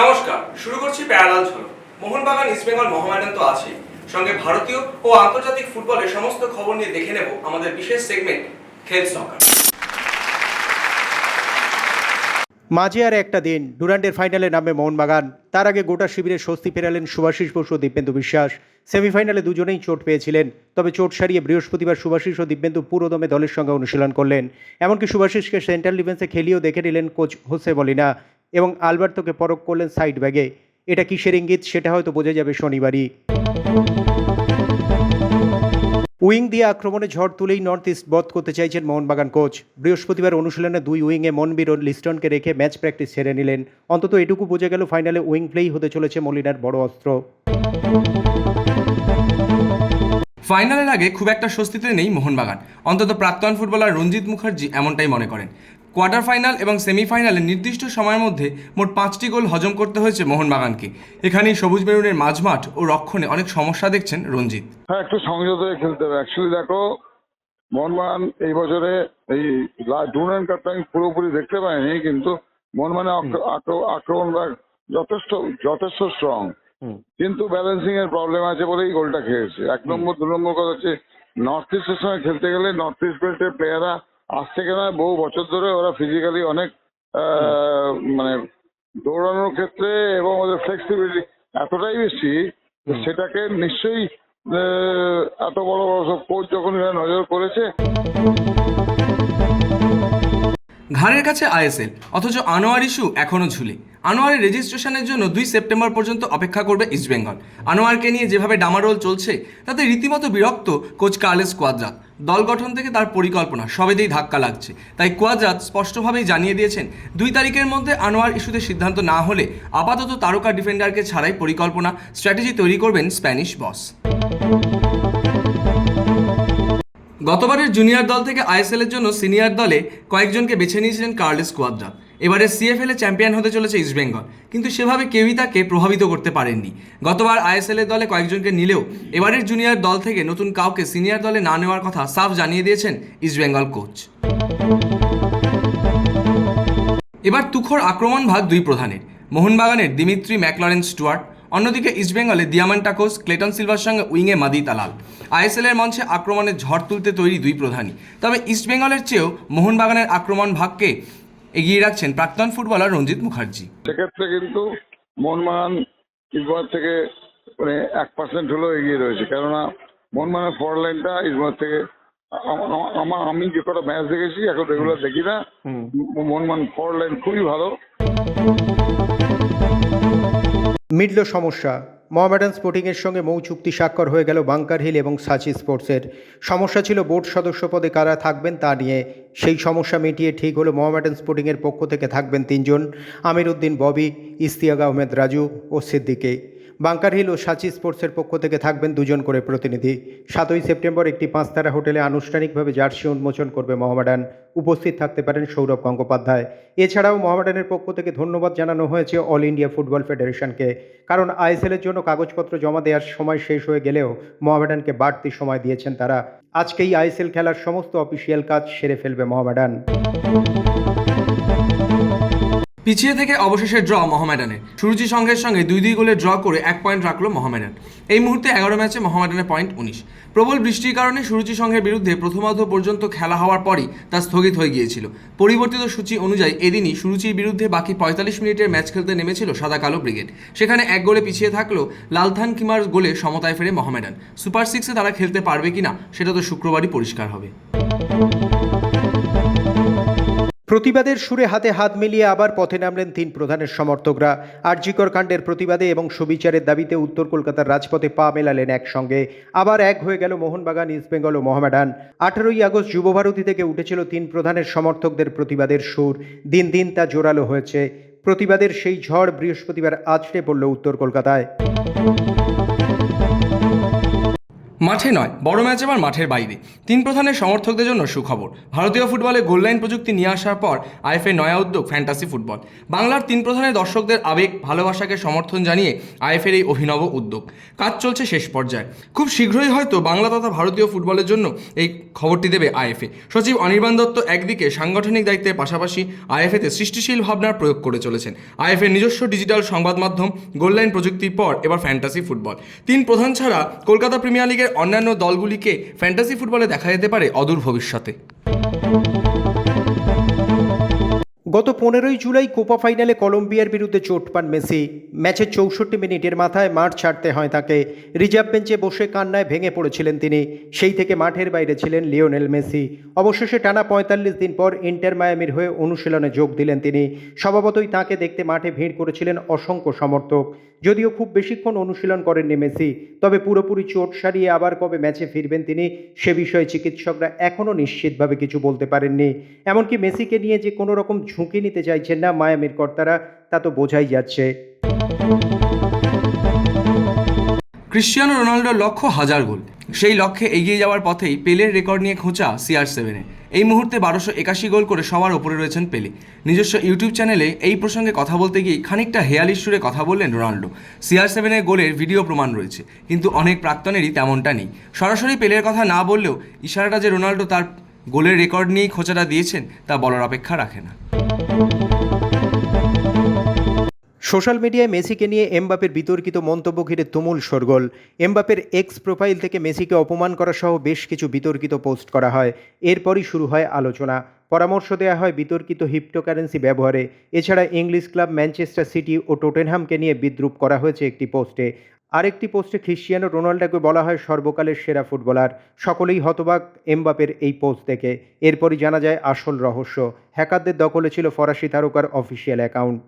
নমস্কার, শুরু করছি প্যারালাল ঝলক মোহনবাগান ইস্টবেঙ্গল মহামেডান তো আছে সঙ্গে ভারতীয় ও আন্তর্জাতিক ফুটবলের সমস্ত খবর নিয়ে দেখে নেব আমাদের বিশেষ সেগমেন্ট, খেল সকার। মাঝে আর একটা দিন, ডুরান্ডের ফাইনালে নামবে মোহনবাগান। তার আগে গোটা শিবিরে স্বস্তি ফেরালেন সুভাষিস বসু ও দিব্যেন্দু বিশ্বাস। সেমিফাইনালে দুজনেই চোট পেয়েছিলেন, তবে চোট সারিয়ে বৃহস্পতিবার সুভাষিস ও দিব্যেন্দু পুরোদমে দলের সঙ্গে অনুশীলন করলেন। এমনকি সুভাষিসকে সেন্ট্রাল ডিফেন্সে খেলিয়েও দেখে নিলেন কোচ হোসে মলিনা এবং আলবার্তোকে পরখ করলেন সাইড ব্যাগে। এটা কিসের ইঙ্গিত, সেটা হয়তো বোঝা যাবে শনিবারই। উইং দিয়ে আক্রমণে ঝড় তুলেই নর্থ ইস্ট বধ করতে চাইছেন মোহনবাগান কোচ। বৃহস্পতিবার অনুশীলনে দুই উইংয়ে মনবীর লিস্টনকে রেখে ম্যাচ প্র্যাকটিস সেরে নিলেন। অন্তত এটুকু বোঝা গেল ফাইনালে উইং প্লেই হতে চলেছে মলিনার বড় অস্ত্র। ফাইনালের আগে খুব একটা স্বস্তিতে নেই মোহনবাগান। অন্তত প্রাক্তন ফুটবলার রঞ্জিত মুখার্জি এমনটাই মনে করেন। কোয়ার্টার ফাইনাল এবং সেমিফাইনালে নির্দিষ্ট সময়ের মধ্যে মোট পাঁচটি গোল হজম করতে হয়েছে মোহনবাগানকে। এখানেই সবুজ মেরুনের মাঝমাঠ ও রক্ষণে অনেক সমস্যা দেখছেন রঞ্জিত। হ্যাঁ একটু সংযত হয়ে খেলতে হবে। অ্যাকচুয়ালি দেখো মোহনবাগান এই বছরে এই টুর্নামেন্ট কাপটা আমি পুরোপুরি দেখতে পাইনি কিন্তু মোহনবাগানে আক্রমণ যথেষ্ট যথেষ্ট স্ট্রং কিন্তু ব্যালেন্সিং এর প্রবলেম আছে বলেই গোলটা খেয়েছে। এক নম্বর দু নম্বর কথা হচ্ছে নর্থ ইস্টের সঙ্গে খেলতে গেলে নর্থ ইস্ট বেল্টের প্লেয়াররা আজ থেকে নয় বহু বছর ধরে ওরা ফিজিক্যালি অনেক মানে দৌড়ানোর ক্ষেত্রে এবং ওদের ফ্লেক্সিবিলিটি এতটাই বেশি সেটাকে নিশ্চয়ই এত বড় বড় সব কোচ যখন এরা নজর করেছে। ঘাড়ের কাছে আইএসএল অথচ আনোয়ার ইস্যু এখনও ঝুলে। আনোয়ারের রেজিস্ট্রেশনের জন্য দুই সেপ্টেম্বর পর্যন্ত অপেক্ষা করবে ইস্টবেঙ্গল আনোয়ারকে নিয়ে যেভাবে ডামারোল চলছে তাতে রীতিমতো বিরক্ত কোচ কার্লেস কোয়াদ্রাত। দল গঠন থেকে তার পরিকল্পনা সবেতেই ধাক্কা লাগছে। তাই কোয়াজাদ স্পষ্টভাবেই জানিয়ে দিয়েছেন, দুই তারিখের মধ্যে আনোয়ার ইস্যুতে সিদ্ধান্ত না হলে আপাতত তারকা ডিফেন্ডারকে ছাড়াই পরিকল্পনা, স্ট্র্যাটেজি তৈরি করবেন স্প্যানিশ বস। গতবারের জুনিয়র দল থেকে আইএসএলের জন্য সিনিয়র দলে কয়েকজনকে বেছে নিয়েছিলেন কার্লেস কোয়াদ্রা এবারে সিএফএল এ চ্যাম্পিয়ন হতে চলেছে ইস্টবেঙ্গল কিন্তু সেভাবে কেউই তাকে প্রভাবিত করতে পারেননি। গতবার আইএসএল এর দলে কয়েকজনকে নিলেও এবারের জুনিয়র দল থেকে নতুন কাউকে সিনিয়র দলে না নেওয়ার কথা সাফ জানিয়ে দিয়েছেন ইস্টবেঙ্গল কোচ এবার তুখোর আক্রমণ ভাগ দুই প্রধানের। মোহনবাগানের দিমিত্রি ম্যাকলরেন স্টুয়ার্ট, অন্যদিকে ইস্টবেঙ্গলে দিয়ামান্টাকোস ক্লেটন সিলভার সঙ্গে উইংয়ে মাদি তালাল। আইএসএল এর মঞ্চে আক্রমণের ঝড় তুলতে তৈরি দুই প্রধানই। তবে ইস্টবেঙ্গলের চেয়েও মোহনবাগানের আক্রমণ ভাগকে এগিয়ে রাখছেন প্রাক্তন ফুটবলার রঞ্জিত মুখার্জি। সেক্ষেত্রে কিন্তু মোহনবাগান ইসবার থেকে মানে এক পার্সেন্ট হলেও এগিয়ে রয়েছে। কেননা মোহনবাগানের ফর লাইনটা ইসবার থেকে আমার আমি যে কটা ম্যাচ দেখেছি এখন রেগুলার দেখি না। মোহনবাগান ফর লাইন খুবই ভালো। মিডল সমস্যা। মোহামেডান স্পোর্টিংয়ের সঙ্গে মৌ চুক্তি স্বাক্ষর হয়ে গেল বাংকার হিল এবং সাচি স্পোর্টসের। সমস্যা ছিল বোর্ড সদস্য পদে কারা থাকবেন তা নিয়ে। সেই সমস্যা মিটিয়ে ঠিক হলো মহামেডান স্পোর্টিংয়ের পক্ষ থেকে থাকবেন তিনজন। আমির উদ্দিন, ববি ইস্তিয়াক আহমেদ, রাজু ও সিদ্দিকে। বাংকার হিল ও সাচি স্পোর্টসের পক্ষ থেকে থাকবেন দুজন করে প্রতিনিধি। সাতই সেপ্টেম্বর একটি পাঁচতারা হোটেলে আনুষ্ঠানিকভাবে জার্সি উন্মোচন করবে মোহামেডান। উপস্থিত থাকতে পারেন সৌরভ গঙ্গোপাধ্যায়। এছাড়াও মোহামেডানের পক্ষ থেকে ধন্যবাদ জানানো হয়েছে অল ইন্ডিয়া ফুটবল ফেডারেশনকে। কারণ আইএসএলের জন্য কাগজপত্র জমা দেওয়ার সময় শেষ হয়ে গেলেও মোহামেডানকে বাড়তি সময় দিয়েছেন তারা। আজকেই আইএসএল খেলার সমস্ত অফিসিয়াল কাজ সেরে ফেলবে মোহামেডান। পিছিয়ে থেকে অবশেষে ড্র মোহামেডানের। সুরুচি সংঘের সঙ্গে দুই দুই গোলে ড্র করে এক পয়েন্ট রাখল মোহামেডান। এই মুহূর্তে এগারো ম্যাচে মোহামেডানের পয়েন্ট উনিশ। প্রবল বৃষ্টির কারণে সুরুচি সংঘের বিরুদ্ধে প্রথমার্ধ পর্যন্ত খেলা হওয়ার পরই তা স্থগিত হয়ে গিয়েছিল। পরিবর্তিত সূচি অনুযায়ী এদিনই সুরুচির বিরুদ্ধে বাকি পঁয়তাল্লিশ মিনিটের ম্যাচ খেলতে নেমেছিল সাদা কালো ব্রিগেড। সেখানে এক গোলে পিছিয়ে থাকলেও লালথান কিমার গোলে সমতায় ফেরে মোহামেডান। সুপার সিক্সে তারা খেলতে পারবে কিনা, সেটা তো শুক্রবারই পরিষ্কার হবে। প্রতিবাদের সুরে হাতে হাত মিলিয়ে আবার পথে নামলেন তিন প্রধানের সমর্থকরা। আরজিকর কাণ্ডের প্রতিবাদে এবং সুবিচারের দাবিতে উত্তর কলকাতার রাজপথে পা মেলালেন একসঙ্গে। আবার এক হয়ে গেল মোহনবাগান ইস্টবেঙ্গল ও মোহামেডান। আঠেরোই আগস্ট যুবভারতী থেকে উঠেছিল তিন প্রধানের সমর্থকদের প্রতিবাদের সুর। দিন দিন তা জোরালো হয়েছে। প্রতিবাদের সেই ঝড় বৃহস্পতিবার আছড়ে পড়ল উত্তর কলকাতায়। মাঠে নয়, বড় ম্যাচ এবার মাঠের বাইরে। তিন প্রধানের সমর্থকদের জন্য সুখবর। ভারতীয় ফুটবলে গোললাইন প্রযুক্তি নিয়ে আসার পর আইএফএ নয়া উদ্যোগ ফ্যান্টাসি ফুটবল। বাংলার তিন প্রধানের দর্শকদের আবেগ, ভালোবাসাকে সমর্থন জানিয়ে আইএফের এই অভিনব উদ্যোগ। কাজ চলছে শেষ পর্যায়ে। খুব শীঘ্রই হয়তো বাংলা তথা ভারতীয় ফুটবলের জন্য এই খবরটি দেবে আইএফএ। সচিব অনির্বাণ দত্ত একদিকে সাংগঠনিক দায়িত্বের পাশাপাশি আইএফএতে সৃষ্টিশীল ভাবনার প্রয়োগ করে চলেছেন। আইএফএর নিজস্ব ডিজিটাল সংবাদ মাধ্যম গোললাইন প্রযুক্তির পর এবার ফ্যান্টাসি ফুটবল। তিন প্রধান ছাড়া কলকাতা প্রিমিয়ার লিগের অন্যান্য দলগুলিকে ফ্যান্টাসি ফুটবলে দেখা যেতে পারে অদূর ভবিষ্যতে। গত পনেরোই জুলাই কোপা ফাইনালে কলম্বিয়ার বিরুদ্ধে চোট পান মেসি। ম্যাচের চৌষট্টি মিনিটের মাথায় মাঠ ছাড়তে হয় তাকে। রিজার্ভ বেঞ্চে বসে কান্নায় ভেঙে পড়েছিলেন তিনি। সেই থেকে মাঠের বাইরে ছিলেন লিওনেল মেসি। অবশেষে টানা পঁয়তাল্লিশ দিন পর ইন্টার মায়ামির হয়ে অনুশীলনে যোগ দিলেন তিনি। স্বভাবতই তাকে দেখতে মাঠে ভিড় করেছিলেন অসংখ্য সমর্থক। যদিও খুব বেশিক্ষণ অনুশীলন করেননি মেসি, তবে পুরোপুরি চোট সারিয়ে আবার কবে ম্যাচে ফিরবেন তিনি সে বিষয়ে চিকিৎসকরা এখনও নিশ্চিতভাবে কিছু বলতে পারেননি। এমনকি মেসিকে নিয়ে যে কোনো রকম ঝুঁকি নিতে চাইছেন না মায়ামির কর্তারা, তা তো বোঝাই যাচ্ছে। ক্রিশ্চিয়ানো রোনাল্ডোর লক্ষ্য হাজার গোল। সেই লক্ষ্যে এগিয়ে যাওয়ার পথেই পেলের রেকর্ড নিয়ে খোঁচা সিআর সেভেনে। এই মুহূর্তে বারোশো একাশি গোল করে সবার ওপরে রয়েছেন পেলে। নিজস্ব ইউটিউব চ্যানেলে এই প্রসঙ্গে কথা বলতে গিয়ে খানিকটা হেয়ালিশ সুরে কথা বললেন রোনাল্ডো। সিআর সেভেনের গোলের ভিডিও প্রমাণ রয়েছে, কিন্তু অনেক প্রাক্তনেরই তেমনটা নেই। সরাসরি পেলের কথা না বললেও ইশারাটা যে রোনাল্ডো তার গোলের রেকর্ড নিয়েই খোঁচাটা দিয়েছেন, তা বলার অপেক্ষা রাখে না। সোশ্যাল মিডিয়ায় মেসিকে নিয়ে এমবাপের বিতর্কিত মন্তব্য ঘিরে তুমুল শোরগোল। এমবাপের এক্স প্রোফাইল থেকে মেসিকে অপমান করা সহ বেশ কিছু বিতর্কিত পোস্ট করা হয়। এরপরই শুরু হয় আলোচনা। পরামর্শ দেওয়া হয় বিতর্কিত হিপ্টোকারেন্সি ব্যবহারে। এছাড়া ইংলিশ ক্লাব ম্যানচেস্টার সিটি ও টোটেনহামকে নিয়ে বিদ্রুপ করা হয়েছে একটি পোস্টে। আরেকটি পোস্টে খ্রিস্টিয়ানো রোনাল্ডোকে বলা হয় সর্বকালের সেরা ফুটবলার। সকলেই হতবাক এমবাপের এই পোস্ট দেখে। এরপরই জানা যায় আসল রহস্য। হ্যাকারদের দখলে ছিল ফরাসি তারকার অফিসিয়াল অ্যাকাউন্ট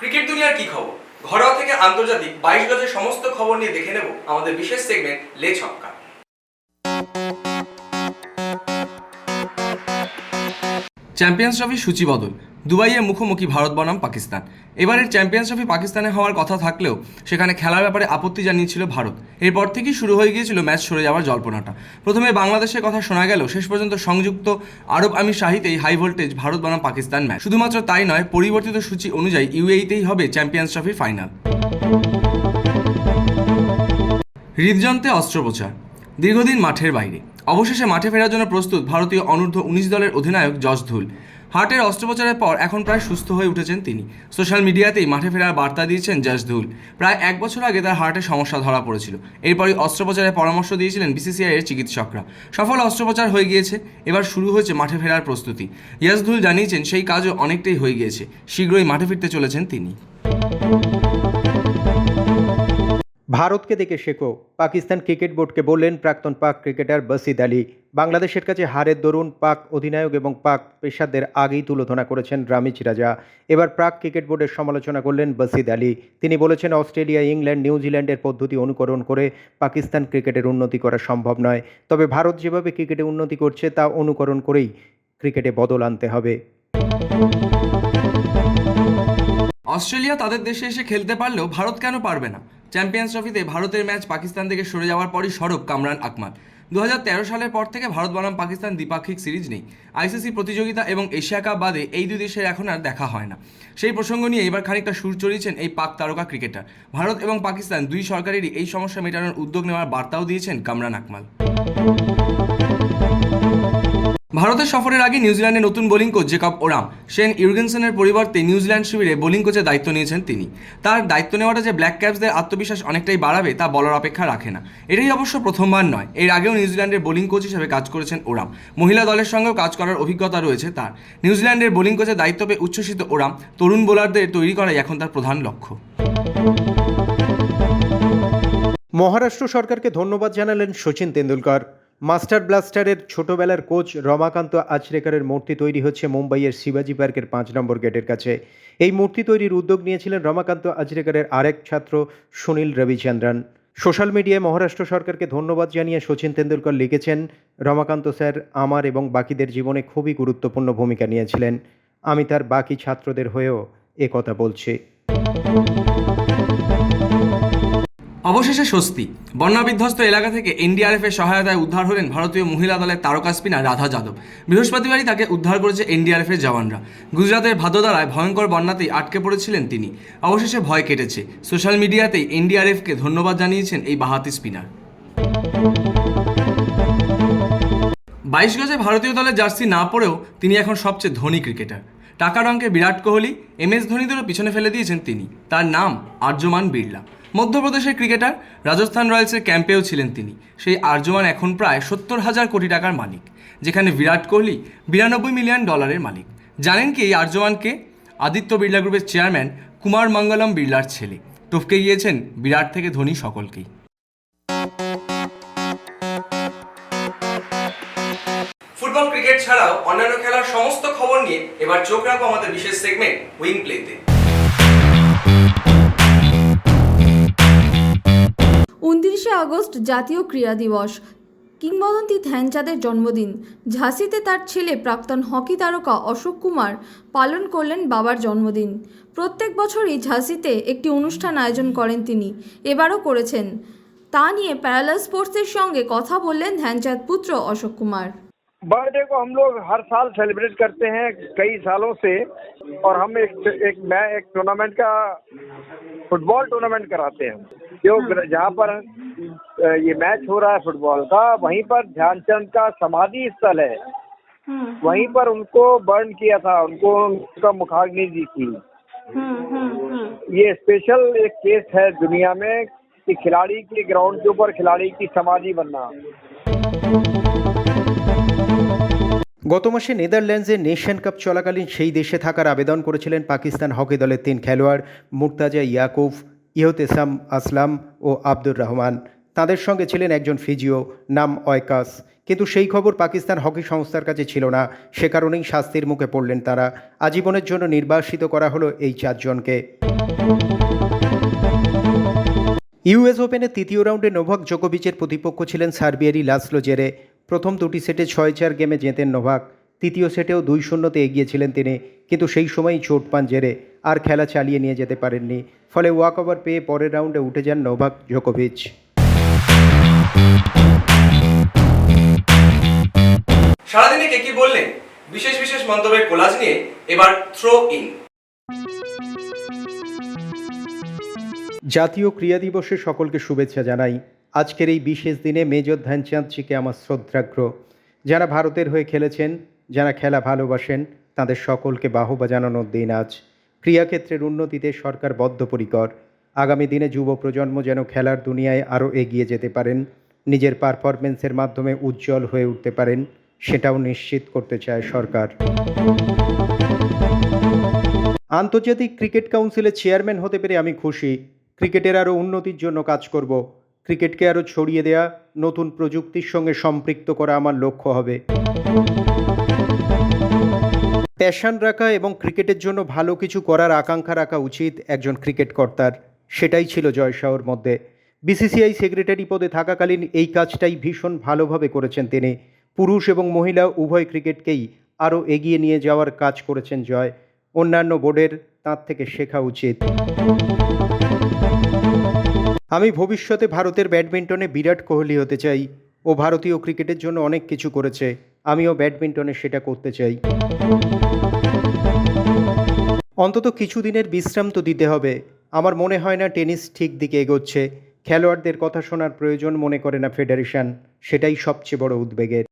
ক্রিকেট দুনিয়ার কি খবর ঘরোয়া থেকে আন্তর্জাতিক বাইশ গজের সমস্ত খবর নিয়ে দেখে নেব আমাদের বিশেষ সেগমেন্ট লে ছক্কা। চ্যাম্পিয়ন্স ট্রফি সূচি বদল। দুবাইয়ে মুখোমুখি ভারত বনাম পাকিস্তান। এবারের চ্যাম্পিয়ন্স ট্রফি পাকিস্তানে হওয়ার কথা থাকলেও সেখানে খেলার ব্যাপারে আপত্তি জানিয়েছিল ভারত। এরপর থেকেই শুরু হয়ে গিয়েছিল ম্যাচ সরে যাওয়ার জল্পনাটা। প্রথমে বাংলাদেশের কথা শোনা গেল শেষ পর্যন্ত সংযুক্ত আরব আমির শাহিতেই হাই ভোল্টেজ ভারত বনাম পাকিস্তান ম্যাচ। শুধুমাত্র তাই নয়, পরিবর্তিত সূচি অনুযায়ী ইউএইতেই হবে চ্যাম্পিয়ন্স ট্রফির ফাইনাল। হৃদযন্ত্রে অস্ত্রোপচার। দীর্ঘদিন মাঠের বাইরে। অবশেষে মাঠে ফেরার জন্য প্রস্তুত ভারতীয় অনূর্ধ্ব উনিশ দলের অধিনায়ক যশ ধুল। হার্টের অস্ত্রোপচারের পর এখন প্রায় সুস্থ হয়ে উঠেছেন তিনি। সোশ্যাল মিডিয়াতেই মাঠে ফেরার বার্তা দিয়েছেন ধুল প্রায় এক বছর আগে তার হার্টের সমস্যা ধরা পড়েছিল। এরপরই অস্ত্রোপচারের পরামর্শ দিয়েছিলেন বিসিসিআই এর চিকিৎসকরা। সফল অস্ত্রোপচার হয়ে গিয়েছে। এবার শুরু হয়েছে মাঠে ফেরার প্রস্তুতি। ইয়াসধুল জানিয়েছেন সেই কাজও অনেকটাই হয়ে গিয়েছে। শীঘ্রই মাঠে ফিরতে চলেছেন তিনি। ভারতকে দেখে শেখো। পাকিস্তান ক্রিকেট বোর্ডকে বললেন প্রাক্তন পাক ক্রিকেটার বসিদ আলী। বাংলাদেশের কাছে হারের দরুন পাক অধিনায়ক এবং পাক পেশাদের আগেই তুলোধনা করেছেন রামিজ রাজা এবার প্রাক ক্রিকেট বোর্ডের সমালোচনা করলেন বসিদ আলী। তিনি বলেছেন, অস্ট্রেলিয়া, ইংল্যান্ড নিউজিল্যান্ডের পদ্ধতি অনুকরণ করে পাকিস্তান ক্রিকেটের উন্নতি করা সম্ভব নয়। তবে ভারত যেভাবে ক্রিকেটে উন্নতি করছে, তা অনুকরণ করেই ক্রিকেটে বদল আনতে হবে। অস্ট্রেলিয়া তাদের দেশে এসে খেলতে পারলেও ভারত কেন পারবে না? চ্যাম্পিয়ন্স ট্রফিতে ভারতের ম্যাচ পাকিস্তান থেকে সরে যাওয়ার পরই সরব কামরান আকমাল দু হাজার তেরো সালের পর থেকে ভারত বনাম পাকিস্তান দ্বিপাক্ষিক সিরিজ নেই। আইসিসি প্রতিযোগিতা এবং এশিয়া কাপ বাদে এই দুই দেশের এখন আর দেখা হয় না। সেই প্রসঙ্গ নিয়ে এবার খানিকটা সুর চড়িয়েছেন এই পাক তারকা ক্রিকেটার। ভারত এবং পাকিস্তান দুই সরকারেরই এই সমস্যা মেটানোর উদ্যোগ নেওয়ার বার্তাও দিয়েছেন কামরান আকমাল। ভারতের সফরের আগে নিউজিল্যান্ডের নতুন bowling coach Jacob Oram. Shane ইউর্গেনসনের পরিবর্তে নিউজিল্যান্ড শিবিরে বোলিং কোচের দায়িত্ব নিয়েছেন তিনি। তার দায়িত্ব নেওয়াটা যে ব্ল্যাক ক্যাপসদের আত্মবিশ্বাস অনেকটাই বাড়াবে, তা বলার অপেক্ষা রাখে না। এটাই অবশ্য প্রথমবার নয়। এর আগেও নিউজিল্যান্ডের বোলিং কোচ হিসেবে কাজ করেছেন ওরাম। মহিলা দলের সঙ্গেও কাজ করার অভিজ্ঞতা রয়েছে তার। নিউজিল্যান্ডের বোলিং কোচের দায়িত্ব পেয়ে উচ্ছ্বসিত ওরাম তরুণ বোলারদের তৈরি করাই এখন তার প্রধান লক্ষ্য। মহারাষ্ট্র সরকারকে ধন্যবাদ জানালেন সচিন তেন্ডুলকর। মাস্টার ব্লাস্টারের ছোটবেলার কোচ রমাকান্ত আচরেকারের মূর্তি তৈরি হচ্ছে মুম্বাইয়ের শিবাজি পার্কের পাঁচ নম্বর গেটের কাছে। এই মূর্তি তৈরির উদ্যোগ নিয়েছিলেন রমাকান্ত আচরেকারের আরেক ছাত্র সুনীল রবিচন্দ্রন। সোশ্যাল মিডিয়ায় মহারাষ্ট্র সরকারকে ধন্যবাদ জানিয়ে সচিন তেন্ডুলকর লিখেছেন, রমাকান্ত স্যার আমার এবং বাকিদের জীবনে খুবই গুরুত্বপূর্ণ ভূমিকা নিয়েছিলেন। আমি তার বাকি ছাত্রদের হয়েও এ কথা বলছি। অবশেষে স্বস্তি। বন্যা বিধ্বস্ত এলাকা থেকে এনডিআরএফ এর সহায়তায় উদ্ধার হলেন ভারতীয় মহিলা দলের তারকা স্পিনার রাধা যাদব। বৃহস্পতিবারই তাকে উদ্ধার করেছে এনডিআরএফ এর জওয়ানরা। গুজরাতের ভাদোদারায় ভয়ঙ্কর বন্যাতেই আটকে পড়েছিলেন তিনি। অবশেষে ভয় কেটেছে। সোশ্যাল মিডিয়াতেই এনডিআরএফকে ধন্যবাদ জানিয়েছেন এই বাহাতি স্পিনার। বাইশ গজে ভারতীয় দলের জার্সি না পড়েও তিনি এখন সবচেয়ে ধনী ক্রিকেটার। টাকার অঙ্কে বিরাট কোহলি, এম এস ধোনিদেরও পিছনে ফেলে দিয়েছেন তিনি। তার নাম আর্যমান বিড়লা। মধ্যপ্রদেশের ক্রিকেটার রাজস্থান রয়্যালসের ক্যাম্পেও ছিলেন তিনি। সেই আর্যমান এখন প্রায় সত্তর হাজার কোটি টাকার মালিক, যেখানে বিরাট কোহলি বিরানব্বই মিলিয়ন ডলারের মালিক। জানেন কি এই আর্যমানকে? আদিত্য বিড়লা গ্রুপের চেয়ারম্যান কুমার মঙ্গলম বিড়লার ছেলে। টপকে গিয়েছেন বিরাট থেকে ধোনি সকলকেই। ফুটবল ক্রিকেট ছাড়াও অন্যান্য খেলার সমস্ত খবর নিয়ে এবার চোখ রাখব আমাদের বিশেষ সেগমেন্ট উইং প্লেতে উনত্রিশে আগস্ট জাতীয় ক্রীড়া দিবস। কিংবদন্তি ধ্যানচাঁদের জন্মদিন। ঝাঁসিতে তার ছেলে প্রাক্তন হকি তারকা অশোক কুমার পালন করলেন বাবার জন্মদিন। প্রত্যেক বছরই ঝাঁসিতে একটি অনুষ্ঠান আয়োজন করেন তিনি। এবারও করেছেন। তা নিয়ে প্যারালাল স্পোর্টসের সঙ্গে কথা বললেন ধ্যানচাঁদ পুত্র অশোক কুমার। बर्थडे को हम लोग हर साल सेलिब्रेट करते हैं कई सालों से। और हम एक एक मैं एक टूर्नामेंट का फुटबॉल टूर्नामेंट कराते हैं। जो जहाँ पर ये मैच हो रहा है फुटबॉल का वहीं पर ध्यानचंद का समाधि स्थल है। वहीं पर उनको बर्न किया था उनको उनका मुखाग्नि दी थी। ये स्पेशल एक केस है दुनिया में कि खिलाड़ी के ग्राउंड के ऊपर खिलाड़ी की समाधि बनना। গত মাসে নেদারল্যান্ডসে নেশন কাপ চলাকালীন সেই দেশে থাকার আবেদন করেছিলেন পাকিস্তান হকি দলের তিন খেলোয়াড় মুর্তাজা ইয়াকুব, ইহতেসাম আসলাম ও আব্দুর রহমান। তাদের সঙ্গে ছিলেন একজন ফিজিও, নাম অয়কাস। কিন্তু সেই খবর পাকিস্তান হকি সংস্থার কাছে ছিল না। সে কারণেই শাস্তির মুখে পড়লেন তারা। আজীবনের জন্য নির্বাসিত করা হলো এই চারজনকে। ইউএস ওপেনের তৃতীয় রাউন্ডে নোভাক জোকোভিচের প্রতিপক্ষ ছিলেন সার্বিয়ারি লাসলো জেরে। প্রথম দুটি সেটে ছয় চার গেমে জেতেন নোভাক। তৃতীয় সেটেও দুই শূন্যতে এগিয়েছিলেন তিনি কিন্তু সেই সময়ই চোট পান জেরে আর খেলা চালিয়ে নিয়ে যেতে পারেননি। ফলে ওয়াক ওভার পেয়ে পরের রাউন্ডে উঠে যান নোভাক জোকোভিচ। সারাদিনে কে কি বললেন বিশেষ বিশেষ মন্তব্যের কোলাজ নিয়ে এবার থ্রো ইন জাতীয় ক্রীড়া দিবসে সকলকে শুভেচ্ছা জানাই। আজকের এই বিশেষ দিনে মেজর ধ্যানচাঁদজিকে আমার শ্রদ্ধাগ্র যারা ভারতের হয়ে খেলেছেন, যারা খেলা ভালোবাসেন, তাদের সকলকে বাহবা জানানোর দিন আজ। ক্রীড়াক্ষেত্রের উন্নতিতে সরকার বদ্ধপরিকর। আগামী দিনে যুব প্রজন্ম যেন খেলার দুনিয়ায় আরও এগিয়ে যেতে পারেন, নিজের পারফরমেন্সের মাধ্যমে উজ্জ্বল হয়ে উঠতে পারেন, সেটাও নিশ্চিত করতে চায় সরকার। আন্তর্জাতিক ক্রিকেট কাউন্সিলের চেয়ারম্যান হতে পেরে আমি খুশি। ক্রিকেটের আরও উন্নতির জন্য কাজ করব। ক্রিকেটকে আরও ছড়িয়ে দেয়া, নতুন প্রযুক্তির সঙ্গে সম্পৃক্ত করা আমার লক্ষ্য হবে। প্যাশন রাখা এবং ক্রিকেটের জন্য ভালো কিছু করার আকাঙ্ক্ষা রাখা উচিত একজন ক্রিকেট কর্তার। সেটাই ছিল জয় শাহর মধ্যে। বিসিসিআই সেক্রেটারি পদে থাকাকালীন এই কাজটাই ভীষণ ভালোভাবে করেছেন তিনি। পুরুষ এবং মহিলা উভয় ক্রিকেটকেই আরও এগিয়ে নিয়ে যাওয়ার কাজ করেছেন জয়। অন্যান্য বোর্ডের তার থেকে শেখা উচিত। আমি ভবিষ্যতে ভারতের ব্যাডমিন্টনে বিরাট কোহলি হতে চাই ও ভারতীয় ক্রিকেটের জন্য অনেক কিছু করেছে। আমিও ব্যাডমিন্টনে সেটা করতে চাই। অন্তত কিছুদিনের বিশ্রাম তো দিতে হবে। আমার মনে হয় না টেনিস ঠিক দিকে এগোচ্ছে। খেলোয়াড়দের কথা শোনার প্রয়োজন মনে করে না ফেডারেশন। সেটাই সবচেয়ে বড় উদ্বেগের।